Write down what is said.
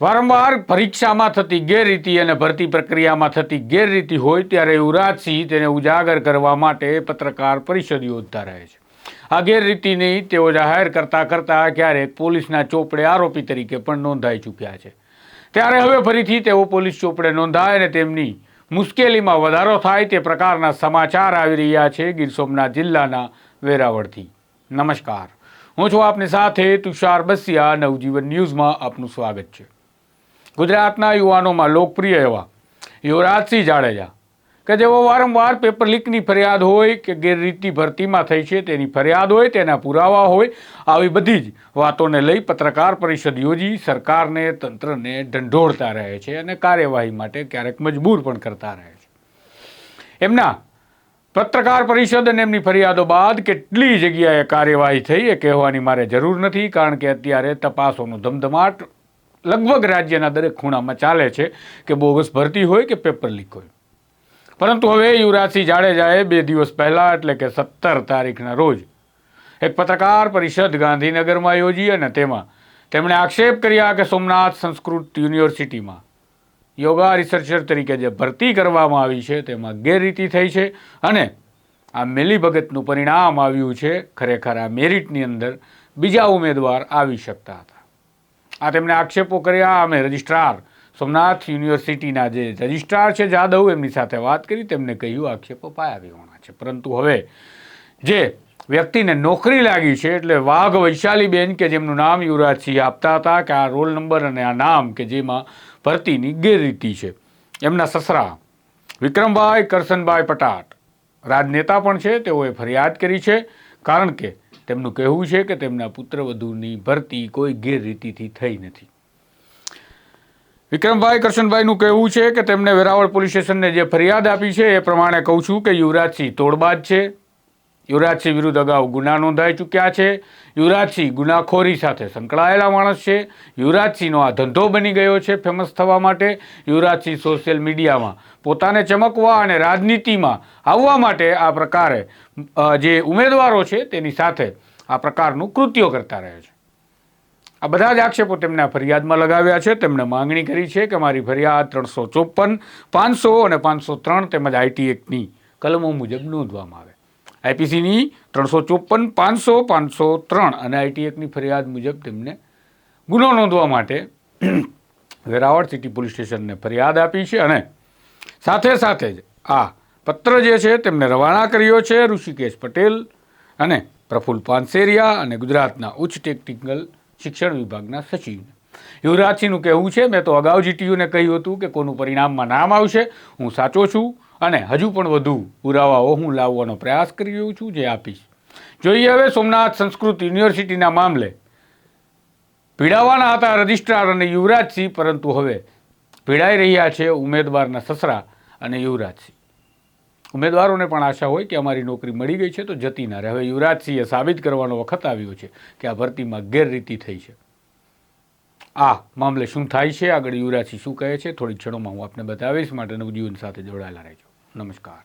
વારંવાર પરીક્ષામાં થતી ગેરરીતિ અને ભરતી પ્રક્રિયામાં થતી ગેરરીતિ હોય ત્યારે યુવરાજસિંહ તેને ઉજાગર કરવા માટે પત્રકાર પરિષદ યોજતા રહે છે. આ ગેરરીતિની તેઓ જાહેર કરતા કરતા ક્યારેક પોલીસના ચોપડે આરોપી તરીકે પણ નોંધાઈ ચૂક્યા છે. ત્યારે હવે ફરીથી તેઓ પોલીસ ચોપડે નોંધાય અને તેમની મુશ્કેલીમાં વધારો થાય તે પ્રકારના સમાચાર આવી રહ્યા છે ગીર સોમનાથ જિલ્લાના વેરાવળથી. નમસ્કાર. હું છું આપની સાથે તુષાર બસિયા. નવજીવન ન્યૂઝમાં આપનું સ્વાગત છે. ગુજરાતના યુવાનોમાં લોકપ્રિય એવા યુવરાજસિંહ જાડેજા, કે જેઓ વારંવાર પેપર લીકની ફરિયાદ હોય કે ગેરરીતિ ભરતીમાં થઈ છે તેની ફરિયાદ હોય, તેના પુરાવા હોય, આવી બધી જ વાતોને લઈ પત્રકાર પરિષદ યોજી સરકારને, તંત્રને ઢંઢોળતા રહે છે અને કાર્યવાહી માટે ક્યારેક મજબૂર પણ કરતા રહે છે. એમના પત્રકાર પરિષદ અને એમની ફરિયાદો બાદ કેટલી જગ્યાએ કાર્યવાહી થઈ એ કહેવાની મારે જરૂર નથી, કારણ કે અત્યારે તપાસોનો ધમધમાટ લગભગ રાજ્યના દરેક ખૂણામાં ચાલે છે કે બોગસ ભરતી હોય કે પેપર લીક હોય. પરંતુ હવે યુવરાજસિંહ જાડેજાએ બે દિવસ પહેલાં, એટલે કે સત્તર તારીખના રોજ, એક પત્રકાર પરિષદ ગાંધીનગરમાં યોજી અને તેમાં તેમણે આક્ષેપ કર્યા કે સોમનાથ સંસ્કૃત યુનિવર્સિટીમાં યોગા રિસર્ચર તરીકે જે ભરતી કરવામાં આવી છે તેમાં ગેરરીતિ થઈ છે અને આ મિલીભગતનું પરિણામ આવ્યું છે, ખરેખર આ મેરિટની અંદર બીજા ઉમેદવાર આવી શકતા હતા. આ તેમણે આક્ષેપો કર્યા અમે રજિસ્ટ્રાર. સોમનાથ યુનિવર્સિટીના જે રજિસ્ટ્રાર છે જાદવ, એમની સાથે વાત કરી, તેમને કહ્યું, આક્ષેપો પાયા વિહોણા છે. પરંતુ હવે જે વ્યક્તિને નોકરી લાગી છે, એટલે વાઘ વૈશાલીબેન કે જેમનું નામ યુવરાજસિંહ આપતા હતા, કે આ રોલ નંબર અને આ નામ કે જેમાં ભરતીની ગેરરીતિ છે. એમના સસરા વિક્રમભાઈ કરસનભાઈ પટાટ. રાજનેતા પણ છે, તેઓએ ફરિયાદ કરી છે. કારણ કે તેમનું કહેવું છે કે તેમના પુત્રવધૂની ભરતી કોઈ ગેરરીતિથી થઈ નથી. વિક્રમભાઈ, કરશનભાઈનું કહેવું છે કે તેમને વેરાવળ પોલીસ સ્ટેશનને જે ફરિયાદ આપી છે એ પ્રમાણે કહું છું કે યુવરાજસિંહ તોડબાજ છે. યુવરાજસિંહ વિરુદ્ધ અગાઉ ગુના નોંધાઈ ચૂક્યા છે. યુવરાજસિંહ ગુનાખોરી સાથે સંકળાયેલા માણસ છે. યુવરાજસિંહનો આ ધંધો બની ગયો છે ફેમસ થવા માટે. યુવરાજસિંહ સોશિયલ મીડિયામાં પોતાને ચમકવા અને રાજનીતિમાં આવવા માટે આ પ્રકારે જે ઉમેદવારો છે તેની સાથે આ પ્રકારનું કૃત્યો કરતા રહે છે. આ બધા જ આક્ષેપો તેમણે ફરિયાદમાં લગાવ્યા છે. તેમણે માંગણી કરી છે કે મારી ફરિયાદ ત્રણસો ચોપન પાંચસો અને પાંચસો ત્રણ તેમજ આઈટી એક્ટની કલમો મુજબ નોંધવામાં આવે. આઈપીસીની ત્રણસો ચોપન, પાંચસો પાંચસો ત્રણ અને આઈટી એકની ફરિયાદ મુજબ તેમને ગુનો નોંધવા માટે વેરાવળ સિટી પોલીસ સ્ટેશનને ફરિયાદ આપી છે અને સાથે સાથે જ આ પત્ર જે છે તેમને રવાના કર્યો છે ઋષિકેશ પટેલ અને પ્રફુલ્લ પાનસેરિયા અને ગુજરાતના ઉચ્ચ ટેકનિકલ શિક્ષણ વિભાગના સચિવને યુવરાજસિંહનું કહેવું છે, મેં તો અગાઉ જીટીયુને કહ્યું હતું કે કોનું પરિણામમાં નામ આવશે, હું સાચો છું. અને હજુ પણ વધુ પુરાવાઓ હું લાવવાનો પ્રયાસ કરી રહ્યો છું, જે આપીશ. જોઈએ હવે સોમનાથ સંસ્કૃત યુનિવર્સિટીના મામલે. પીડાવાના હતા રજિસ્ટ્રાર અને યુવરાજસિંહ, પરંતુ હવે પીડાઈ રહ્યા છે ઉમેદવારના સસરા અને યુવરાજસિંહ. ઉમેદવારોને પણ આશા હોય કે અમારી નોકરી મળી ગઈ છે, તો જતી ના રહે. હવે યુવરાજસિંહે સાબિત કરવાનો વખત આવ્યો છે કે આ ભરતીમાં ગેરરીતિ થઈ છે. આ મામલે શું થાય છે? આગળ યુવરાજસિંહ શું કહે છે? થોડી ક્ષણોમાં હું આપને બતાવીશ. માટે નવજીવન સાથે જોડાયેલા રહેજો. નમસ્કાર.